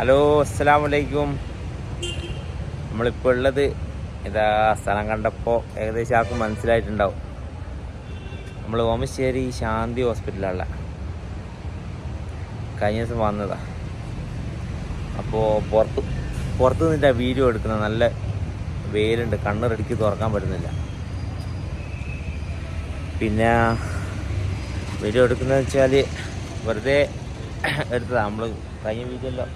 Hello അസ്സലാമു വലൈക്കും നമ്മളിപ്പോൾ ഉള്ളത് ഇതാ സ്ഥലം കണ്ടപ്പോൾ ഏകദേശം ആർക്കും മനസ്സിലായിട്ടുണ്ടാവും. നമ്മൾ ഓമശ്ശേരി ശാന്തി ഹോസ്പിറ്റലാണ് കഴിഞ്ഞ ദിവസം വന്നതാ. അപ്പോൾ പുറത്ത് പുറത്ത് നിന്നിട്ടാ വീഡിയോ എടുക്കുന്ന നല്ല വെയിലുണ്ട്. കണ്ണറടിക്ക് തുറക്കാൻ പറ്റുന്നില്ല. പിന്നെ വീഡിയോ എടുക്കുന്നതെന്ന് വെച്ചാൽ വെറുതെ എടുത്തതാണ് നമ്മൾ കഴിഞ്ഞ വീഡിയോയിലോ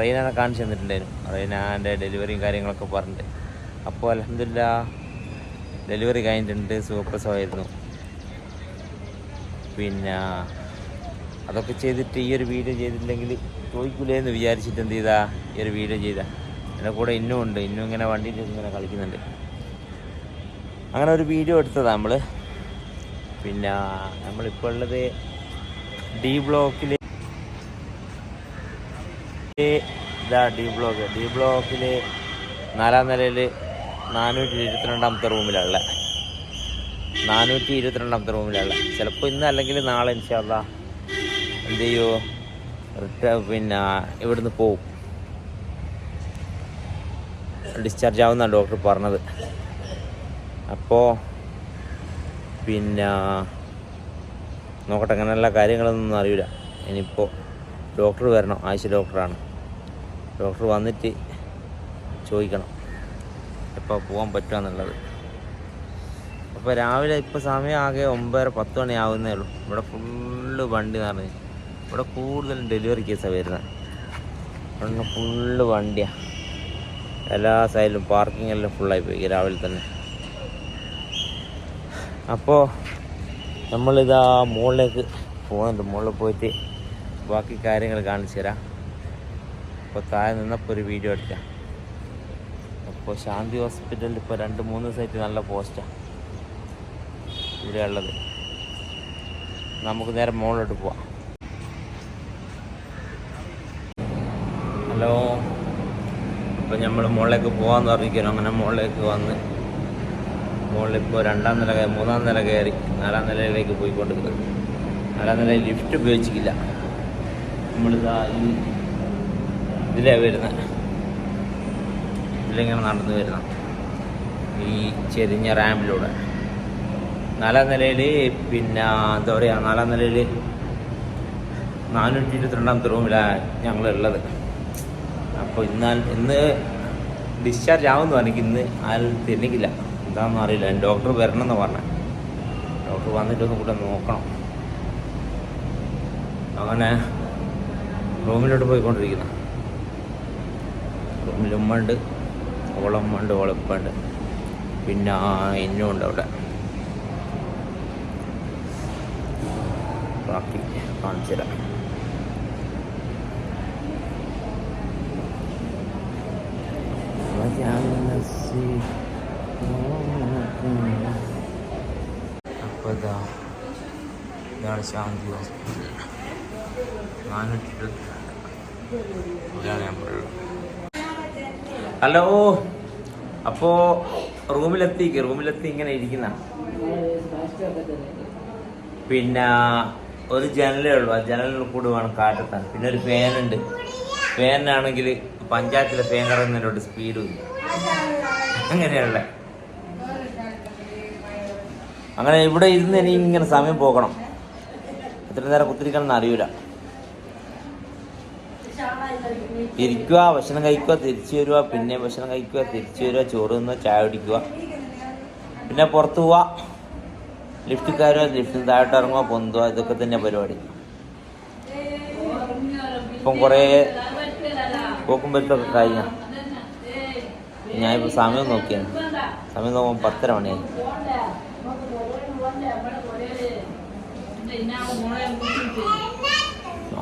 റെയ്നാനെ കാണിച്ചു തന്നിട്ടുണ്ടായിരുന്നു. റെയ്നാന്റെ ഡെലിവറിയും കാര്യങ്ങളൊക്കെ പറഞ്ഞിട്ട്. അപ്പോൾ അലഹമില്ല ഡെലിവറി കഴിഞ്ഞിട്ടുണ്ട് സുഖപ്രസവമായിരുന്നു പിന്നെ അതൊക്കെ ചെയ്തിട്ട് ഈ ഒരു വീഡിയോ ചെയ്തിട്ടില്ലെങ്കിൽ ചോദിക്കൂലേ എന്ന് വിചാരിച്ചിട്ട് എന്ത് ചെയ്താ? ഈ ഒരു വീഡിയോ ചെയ്താ. എന്റെ കൂടെ ഇന്നും ഉണ്ട്. ഇന്നും ഇങ്ങനെ വണ്ടിയിൽ ഇങ്ങനെ കളിക്കുന്നുണ്ട്. അങ്ങനെ ഒരു വീഡിയോ എടുത്തതാണ് നമ്മൾ പിന്നെ നമ്മളിപ്പോൾ ഉള്ളത് ഡി ബ്ലോക്കിൽ ഇതാ ഡി ബ്ലോക്ക് ഡി ബ്ലോക്കിൽ നാലാം നിലയിൽ നാനൂറ്റി ഇരുപത്തിരണ്ടാമത്തെ റൂമിലുള്ള. നാനൂറ്റി ഇരുപത്തിരണ്ടാമത്തെ റൂമിലുള്ള. ചിലപ്പോൾ ഇന്ന് അല്ലെങ്കിൽ നാളെ ഇൻഷാല്ല എന്ത് ചെയ്യൂ? പിന്നെ ഇവിടുന്ന് പോവും. ഡിസ്ചാർജ് ആവുന്ന ഡോക്ടർ പറഞ്ഞത്. അപ്പോൾ പിന്നെ നോക്കട്ടെ അങ്ങനെയുള്ള കാര്യങ്ങളൊന്നും അറിയില്ല ഇനിയിപ്പോൾ ഡോക്ടർ വരണം. ആഴ്ച ഡോക്ടറാണ്. ഡോക്ടർ വന്നിട്ട് ചോദിക്കണം എപ്പോൾ പോകാൻ പറ്റുമെന്നുള്ളത് അപ്പോൾ രാവിലെ ഇപ്പോൾ സമയം ആകെ ഒമ്പതര പത്ത് മണി ആവുന്നേ ഉള്ളൂ. ഇവിടെ ഫുള്ള് വണ്ടി നിറഞ്ഞ്. ഇവിടെ കൂടുതലും ഡെലിവറി കേസാണ് വരുന്നത്. ഇവിടെ ഫുള്ള് വണ്ടിയാണ് എല്ലാ സൈഡിലും പാർക്കിംഗ് എല്ലാം ഫുള്ളായി പോയി രാവിലെ തന്നെ. അപ്പോൾ നമ്മളിതാ മുകളിലേക്ക് പോകുന്നുണ്ട് മുകളിൽ പോയിട്ട് ബാക്കി കാര്യങ്ങൾ കാണിച്ചു തരാം. അപ്പോൾ താഴെ നിന്നപ്പോൾ ഒരു വീഡിയോ എടുക്കാം. അപ്പോൾ ശാന്തി ഹോസ്പിറ്റലിൽ ഇപ്പോൾ രണ്ട് മൂന്ന് സൈറ്റ് നല്ല പോസ്റ്റാണ് ഇവിടെ ഉള്ളത് നമുക്ക് നേരെ മുകളിലോട്ട് പോവാം. ഹലോ? അപ്പോൾ നമ്മൾ മുകളിലേക്ക് പോകാമെന്ന് പറഞ്ഞിരിക്കുന്നു. അങ്ങനെ മുകളിലേക്ക് വന്ന് മുകളിൽ ഇപ്പോൾ രണ്ടാം നില മൂന്നാം നില കയറി നാലാം നിലയിലേക്ക് പോയിക്കൊണ്ടിരിക്കുന്നത് നാലാം നിലയിൽ ലിഫ്റ്റ് ഉപയോഗിച്ചിട്ടില്ല. നമ്മളിതാ ഈ ഇതിലേ വരുന്നത് ഇതിലിങ്ങനെ നടന്നു വരുന്ന. ഈ ചെരിഞ്ഞ റാമ്പിലൂടെ നാലാം നിലയിൽ പിന്നെ എന്താ പറയുക നാലാം നിലയിൽ നാനൂറ്റി ഇരുപത്തിരണ്ടാമത്തെ റൂമിലാണ് ഞങ്ങളുള്ളത്. അപ്പോൾ ഇന്നാൽ ഇന്ന് ഡിസ്ചാർജ് ആവുമെന്ന് എനിക്ക് ഇന്ന് ആരും തിരിഞ്ഞിക്കില്ല എന്താണെന്ന് അറിയില്ല. ഡോക്ടർ വരണം എന്ന് പറഞ്ഞത് ഡോക്ടർ വന്നിട്ടൊന്നും കൂടെ നോക്കണം. അങ്ങനെ റൂമിലോട്ട് പോയിക്കൊണ്ടിരിക്കുന്ന. റൂമിൽ ഓളമ്മുണ്ട് ഓളപ്പുണ്ട് പിന്നെ ഇന്നും ഉണ്ട് അവിടെ. ബാക്കി കാണിച്ചു തരാം. അപ്പോൾ ഇതാ ഇതാണ് ശാന്തി ഹോസ്പിറ്റൽ. നാനൂറ്റി ഇരുപത്തിരണ്ട്. ഇതാണ് ഞാൻ പറയുന്നത്. ഹലോ. അപ്പോ റൂമിലെത്തി റൂമിലെത്തി ഇങ്ങനെ ഇരിക്കുന്ന. പിന്നെ ഒരു ജനലേ ഉള്ളൂ. ആ ജനലിൽ കൂടി വേണം കാറ്റത്താൻ. പിന്നെ ഒരു ഫാനുണ്ട്. ഫാനാണെങ്കിൽ പഞ്ചായത്തിലെ ഫാൻ കറങ്ങുന്നതിനോട് സ്പീഡും ഇല്ല അങ്ങനെയുള്ള അങ്ങനെ ഇവിടെ ഇരുന്ന് ഇനി ഇങ്ങനെ സമയം പോകണം. എത്ര നേരം കുത്തിരിക്കണം എന്ന് അറിയില്ല ഇരിക്കുക ഭക്ഷണം കഴിക്കുക തിരിച്ചു വരിക പിന്നെ ഭക്ഷണം കഴിക്കുക തിരിച്ചു വരിക ചോറ് നിന്ന് ചായ കുടിക്കുക പിന്നെ പുറത്തു പോവുക ലിഫ്റ്റ് കയറുക ലിഫ്റ്റിൽ താഴോട്ട് ഇറങ്ങുക പൊന്തുക ഇതൊക്കെ തന്നെ പരിപാടി. ഇപ്പം കുറേ പോക്കും പറ്റൊക്കെ കഴിഞ്ഞ. ഞാനിപ്പോൾ സമയം നോക്കിയാണ് സമയം നോക്കുമ്പോൾ പത്തര മണിയായി.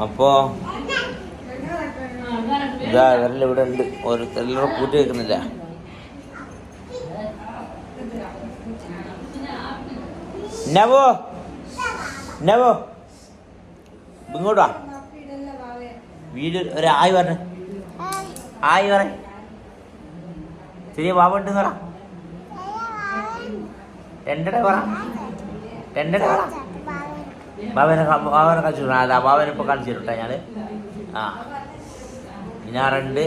അപ്പോൾ ഇതാ ഇവരെല്ലാം ഇവിടെ ഉണ്ട്. ഓരോരുത്തരും കൂട്ടി വെക്കുന്നില്ല. നവോ നവോ. ഇങ്ങോട്ടാ. വീട് ഒരു ആയി പറഞ്ഞ ആയി പറ ചെറിയ ബാബുണ്ട് പറ രണ്ടര പറ. രണ്ടര പറ. ബാബനെ ബാബനെ കളിച്ചു ബാബനെ ഇപ്പോൾ കളിച്ചു തരട്ടെ ഞാൻ ആ. ഞാറുണ്ട്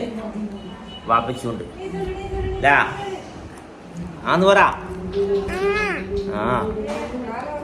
വാപ്പച്ചുണ്ട് ആന്ന് പറ. ആ.